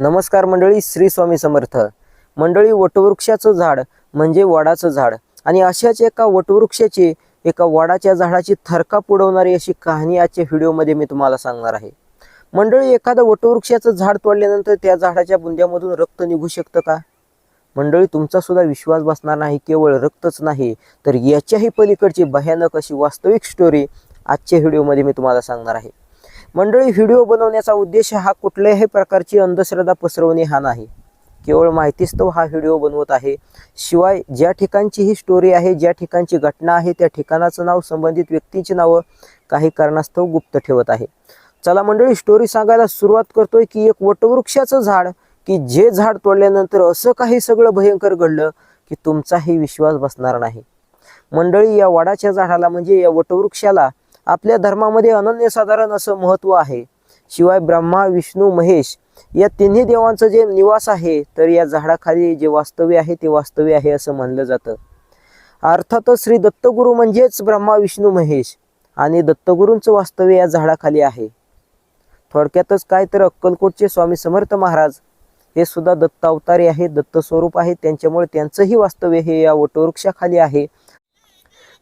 नमस्कार मंडळी श्री स्वामी समर्थ. मंडळी वटवृक्षाचं झाड म्हणजे वडाचं झाड. आणि अशाच एका वटवृक्षाची एका वडाच्या झाडाची थरका पुडवणारी अशी कहाणी आजच्या व्हिडिओमध्ये मी तुम्हाला सांगणार आहे. मंडळी एखादं वटवृक्षाचं झाड तोडल्यानंतर त्या झाडाच्या बुंद्यामधून रक्त निघू शकतं का? मंडळी तुमचा सुद्धा विश्वास बसणार नाही केवळ रक्तच नाही. तर याच्याही पलीकडची भयानक अशी वास्तविक स्टोरी आजच्या व्हिडिओमध्ये मी तुम्हाला सांगणार आहे. मंडळी व्हिडिओ बनवण्याचा उद्देश हा कुठल्याही प्रकारची अंधश्रद्धा पसरवणे हा नाही. केवळ माहितीस्तव हा व्हिडिओ बनवत आहे. शिवाय ज्या ठिकाणची ही स्टोरी आहे ज्या ठिकाणची घटना आहे त्या ठिकाणाचं नाव संबंधित व्यक्तींची नावं काही कारणास्तव गुप्त ठेवत आहे. चला मंडळी स्टोरी सांगायला सुरुवात करतोय की एक वटवृक्षाचं झाड की जे झाड तोडल्यानंतर असं काही सगळं भयंकर घडलं की तुमचाही विश्वास बसणार नाही. मंडळी या वडाच्या झाडाला म्हणजे या वटवृक्षाला आपल्या धर्मामध्ये अनन्यसाधारण असं महत्त्व आहे. शिवाय ब्रह्मा विष्णू महेश या तिन्ही देवांचं जे निवास आहे तर या झाडाखाली जे वास्तव्य आहे ते वास्तव्य आहे असं म्हणलं जातं. अर्थातच श्री दत्तगुरू म्हणजेच ब्रह्मा विष्णू महेश आणि दत्तगुरूंचं वास्तव्य या झाडाखाली आहे. थोडक्यातच काय तर अक्कलकोटचे स्वामी समर्थ महाराज हे सुद्धा दत्तावतारी आहे आहेत दत्त स्वरूप आहे त्यांच्यामुळे त्यांचंही वास्तव्य हे या वटवृक्षाखाली आहे.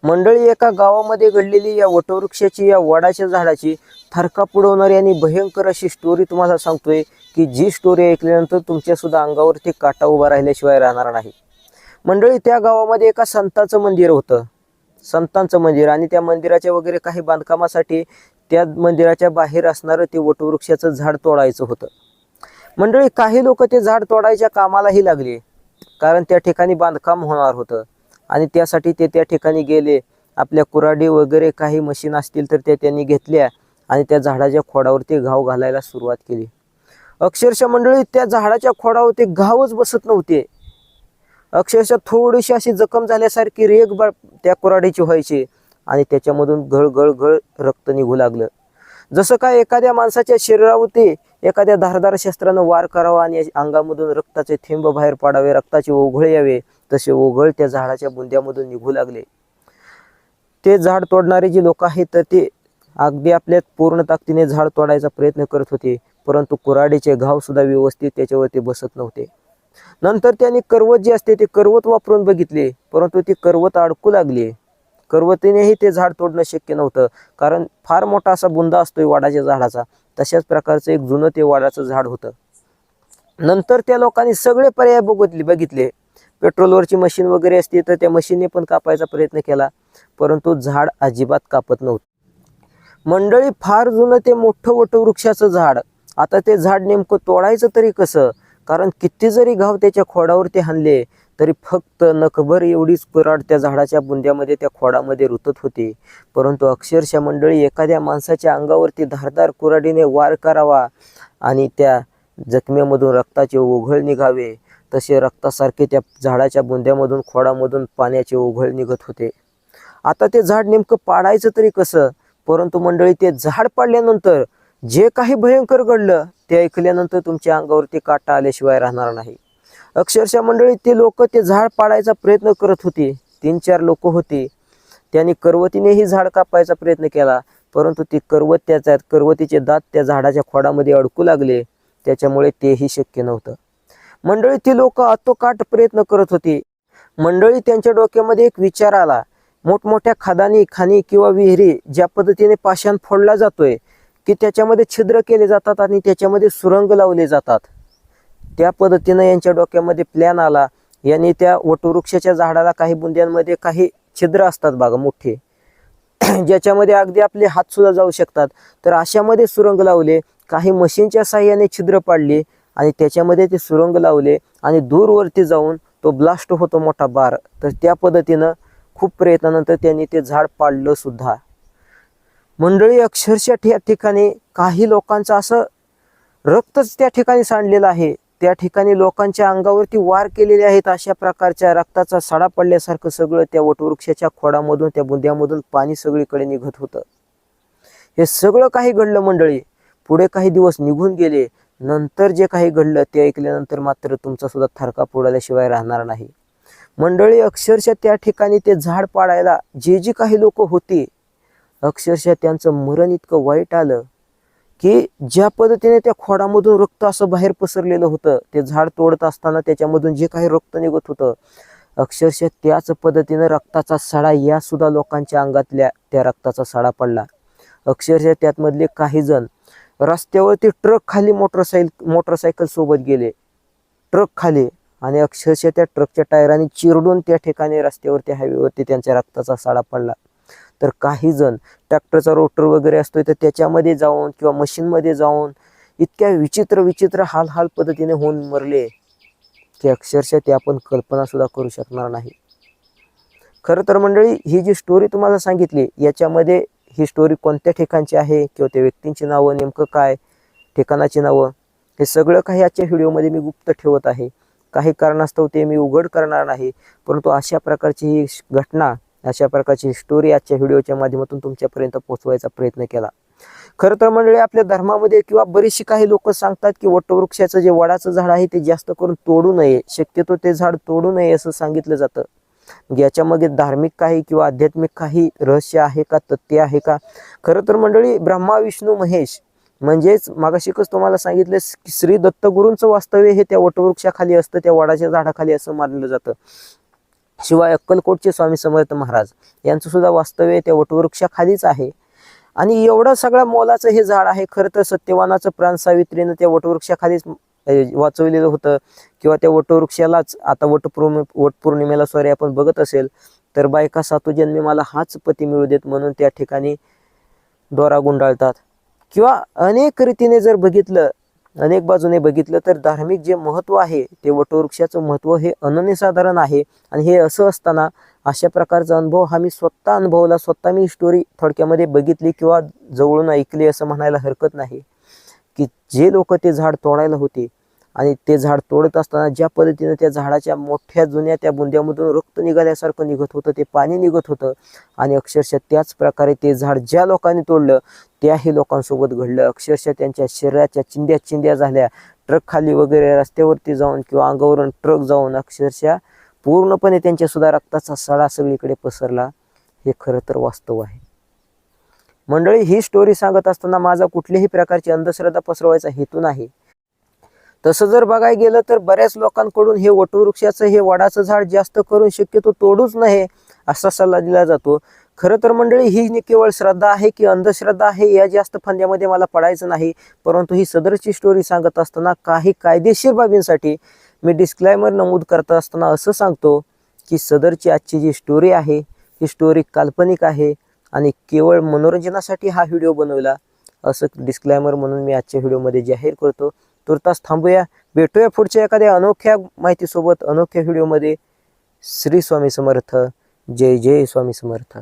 मंडळी एका गावामध्ये घडलेली या वटवृक्षाची या वडाच्या झाडाची थरका पुडवणारी आणि भयंकर अशी स्टोरी तुम्हाला सांगतोय की जी स्टोरी ऐकल्यानंतर तुमच्यासुद्धा अंगावरती काटा उभा राहिल्याशिवाय राहणार नाही. मंडळी त्या गावामध्ये एका संतांचं मंदिर होतं. संतांचं मंदिर आणि त्या मंदिराच्या वगैरे काही बांधकामासाठी त्या मंदिराच्या बाहेर असणारं ते वटवृक्षाचं झाड तोडायचं होतं. मंडळी काही लोक ते झाड तोडायच्या कामालाही लागले कारण त्या ठिकाणी बांधकाम होणार होतं. आणि त्यासाठी ते त्या ठिकाणी गेले. आपल्या कुराडी वगैरे काही मशीन असतील तर त्या त्यांनी घेतल्या आणि त्या झाडाच्या खोडावरती घाव घालायला सुरुवात केली. अक्षरशः मंडळी त्या झाडाच्या खोडावरती घावच बसत नव्हते. अक्षरशः थोडीशी अशी जखम झाल्यासारखी रेग त्या कुराडीची व्हायची आणि त्याच्यामधून गळ गळ गळ रक्त निघू लागलं. जसं काय एखाद्या माणसाच्या शरीरावरती एखाद्या धारदार शस्त्रानं वार करावा आणि अंगामधून रक्ताचे थेंब बाहेर पाडावे रक्ताचे ओघळ यावे तसे ओघळ त्या झाडाच्या बुंद्यामधून निघू लागले. ते झाड तोडणारे जे लोक आहेत तर ते अगदी आपल्या पूर्ण ताकदीने झाड तोडायचा प्रयत्न करत होते परंतु कुराडीचे घाव सुद्धा व्यवस्थित त्याच्यावरती बसत नव्हते. नंतर त्यांनी करवत जे असते ते करवत वापरून बघितले परंतु ती करवत अडकू लागली. करवतीनेही ते झाड तोडणं शक्य नव्हतं. कारण फार मोठा असा बुंदा असतोय वाडाच्या झाडाचा. तशाच प्रकारचं एक जुनं ते वाडाचं झाड होतं. नंतर त्या लोकांनी सगळे पर्याय बघितले बघितले. पेट्रोलवरची मशीन वगैरे असते तर त्या मशीनने पण कापायचा प्रयत्न केला. परंतु झाड अजिबात कापत नव्हतं. मंडळी फार जुनं ते मोठं वटवृक्षाचं झाड. आता ते झाड नेमकं तोडायचं तरी कसं? कारण किती जरी घाव त्याच्या खोडावरती हाणले तरी फक्त नखभर एवढीच कुराड त्या झाडाच्या बुंद्यामध्ये त्या खोडामध्ये रुतत होती. परंतु अक्षरशः मंडळी एखाद्या माणसाच्या अंगावरती धारदार कुराडीने वार करावा आणि त्या जखमेमधून रक्ताचे ओघळ निघावे तसे रक्तासारखे त्या झाडाच्या बुंद्यामधून खोडामधून पाण्याचे ओघळ निघत होते. आता ते झाड नेमकं पाडायचं तरी कसं? परंतु मंडळी ते झाड पाडल्यानंतर जे काही भयंकर घडलं ते ऐकल्यानंतर तुमच्या अंगावरती काटा आल्याशिवाय राहणार नाही. अक्षरशः मंडळी ते लोक ते झाड पाडायचा प्रयत्न करत होते. तीन चार लोक होते. त्यांनी करवतीनेही झाड कापायचा प्रयत्न केला. परंतु ती करवत त्याच्या करवतीचे दात त्या झाडाच्या खोडामध्ये अडकू लागले. त्याच्यामुळे तेही शक्य नव्हतं. मंडळी ती लोक आतोकाट प्रयत्न करत होती. मंडळी त्यांच्या डोक्यामध्ये एक विचार आला. मोठमोठ्या खदानी खाणी किंवा विहिरी ज्या पद्धतीने पाषाण फोडला जातोय की त्याच्यामध्ये छिद्र केले जातात आणि त्याच्यामध्ये सुरंग लावले जातात. त्या पद्धतीनं यांच्या डोक्यामध्ये प्लॅन आला. यांनी त्या वटवृक्षाच्या झाडाला काही बुंद्यांमध्ये काही छिद्र असतात बघा मोठे. ज्याच्यामध्ये अगदी आपले हात सुद्धा जाऊ शकतात. तर अशामध्ये सुरंग लावले. काही मशीनच्या साह्याने छिद्र पाडले आणि त्याच्यामध्ये ते सुरंग लावले आणि दूरवरती जाऊन तो ब्लास्ट होतो मोठा बार. तर त्या पद्धतीनं खूप प्रयत्नानंतर त्यांनी ते झाड पाडलं सुद्धा. मंडळी अक्षरशः त्या ठिकाणी काही लोकांचं असं रक्तच त्या ठिकाणी सांडलेलं आहे. त्या ठिकाणी लोकांच्या अंगावरती वार केलेले आहेत. अशा प्रकारच्या रक्ताचा सडा पडल्यासारखं सगळं त्या वटवृक्षाच्या खोडामधून त्या बुंद्यामधून पाणी सगळीकडे निघत होतं. हे सगळं काही घडलं मंडळी. पुढे काही दिवस निघून गेले. नंतर जे काही घडलं ते ऐकल्यानंतर मात्र तुमचा सुद्धा थरका उडाल्याशिवाय राहणार नाही. मंडळी अक्षरशः त्या ठिकाणी ते झाड पाडायला जे जी काही लोक होते अक्षरशः त्यांचं मरण इतकं वाईट आलं. की ज्या पद्धतीने त्या खोडामधून रक्त असं बाहेर पसरलेलं होतं ते झाड तोडत असताना त्याच्यामधून जे काही रक्त निघत होतं अक्षरशः त्याच पद्धतीनं रक्ताचा सडा या सुद्धा लोकांच्या अंगातल्या त्या रक्ताचा सडा पडला. अक्षरशः त्यातमधले काही जण रस्त्यावरती ट्रक खाली मोटरसायकल मोटरसायकल सोबत गेले. ट्रक खाली आणि अक्षरशः त्या ट्रकच्या टायराने चिरडून त्या ठिकाणी रस्त्यावरती हायवेवरती त्यांच्या रक्ताचा साडा पडला. तर काही जण ट्रॅक्टरचा रोटर वगैरे असतोय तर त्याच्यामध्ये जाऊन किंवा मशीनमध्ये जाऊन इतक्या विचित्र विचित्र हाल हाल पद्धतीने होऊन मरले की अक्षरशः ते आपण कल्पनासुद्धा करू शकणार नाही. खरं तर मंडळी ही जी स्टोरी तुम्हाला सांगितली याच्यामध्ये ही स्टोरी कोणत्या ठिकाणची आहे किंवा त्या व्यक्तींची नावं नेमकं काय ठिकाणाची नावं हे सगळं काही आजच्या व्हिडिओमध्ये मी गुप्त ठेवत आहे. काही कारणास्तव ते मी उघड करणार नाही परंतु अशा प्रकारची ही घटना अशा प्रकारची स्टोरी आजच्या व्हिडिओच्या माध्यमातून तुमच्यापर्यंत पोहोचवायचा प्रयत्न केला. खरं तर मंडळी आपल्या धर्मामध्ये किंवा बरीचशी काही लोक सांगतात की वटवृक्षाचं जे वडाचं झाड आहे ते जास्त करून तोडू नये. शक्यतो ते झाड तोडू नये असं सांगितलं जातं. म्हणजे याच्यामध्ये धार्मिक काही किंवा आध्यात्मिक काही रहस्य आहे का तथ्य आहे का? खरं तर मंडळी ब्रह्मा विष्णू महेश म्हणजेच मागाशिकच तुम्हाला सांगितलं की श्री दत्तगुरूंचं वास्तव्य हे त्या वटवृक्षाखाली असतं त्या वडाच्या झाडाखाली असं मानलं जातं. शिवाय अक्कलकोटचे स्वामी समर्थ महाराज यांचं सुद्धा वास्तव्य त्या वटवृक्षाखालीच आहे. आणि एवढं सगळं मोलाचं हे झाड आहे खरं तर सत्यवानाचं प्राण सावित्रीनं त्या वटवृक्षाखालीच वाचवलेलं होतं. किंवा त्या वटवृक्षालाच आता वटपौर्णि वटपौर्णिमेला सॉरी आपण बघत असेल तर बायका सातू जन्मी मला हाच पती मिळू देत म्हणून त्या ठिकाणी दोरा गुंडाळतात. किंवा अनेक रीतीने जर बघितलं अनेक बाजूने बघितलं तर धार्मिक जे महत्त्व आहे ते वटवृक्षाचं महत्त्व हे अनन्यसाधारण आहे. आणि हे असं असताना अशा प्रकारचा अनुभव हा मी स्वतः अनुभवला स्वतः मी स्टोरी थोडक्यामध्ये बघितली किंवा जवळून ऐकली असं म्हणायला हरकत नाही. की जे लोक ते झाड तोडायला होते आणि ते झाड तोडत असताना ज्या पद्धतीनं त्या झाडाच्या मोठ्या जुन्या त्या बुंद्यामधून रक्त निघाल्यासारखं निघत होतं ते पाणी निघत होतं आणि अक्षरशः त्याच प्रकारे ते झाड ज्या लोकांनी तोडलं त्याही लोकांसोबत घडलं. अक्षरशः त्यांच्या शरीराच्या चिंध्या चिंध्या झाल्या. ट्रक खाली वगैरे रस्त्यावरती जाऊन किंवा अंगावरून ट्रक जाऊन अक्षरशः पूर्णपणे त्यांच्यासुद्धा रक्ताचा सडा सगळीकडे पसरला. हे खरं तर वास्तव आहे. मंडळी ही स्टोरी सांगत असताना माझा कुठल्याही प्रकारची अंधश्रद्धा पसरवायचा हेतू नाही. तसं जर बघायला गेलं तर बऱ्याच लोकांकडून हे वटवृक्षाचं हे वडाचं झाड जास्त करून शक्यतो तोडूच नाही असा सल्ला दिला जातो. खरं तर मंडळी ही केवळ श्रद्धा आहे की अंधश्रद्धा आहे या जास्त फंद्यामध्ये मला पडायचं नाही. परंतु ही सदरची स्टोरी सांगत असताना काही कायदेशीर बाबींसाठी मी डिस्क्लायमर नमूद करत असताना असं सांगतो की सदरची आजची जी स्टोरी आहे ही स्टोरी काल्पनिक आहे आणि केवळ मनोरंजनासाठी हा व्हिडिओ बनवला असं डिस्क्लायमर म्हणून मी आजच्या व्हिडिओमध्ये जाहीर करतो. तुर्तास थांबूया. भेटूया पुढच्या एखाद्या अनोख्या माहितीसोबत अनोख्या व्हिडिओमध्ये. श्री स्वामी समर्थ. जय जय स्वामी समर्थ.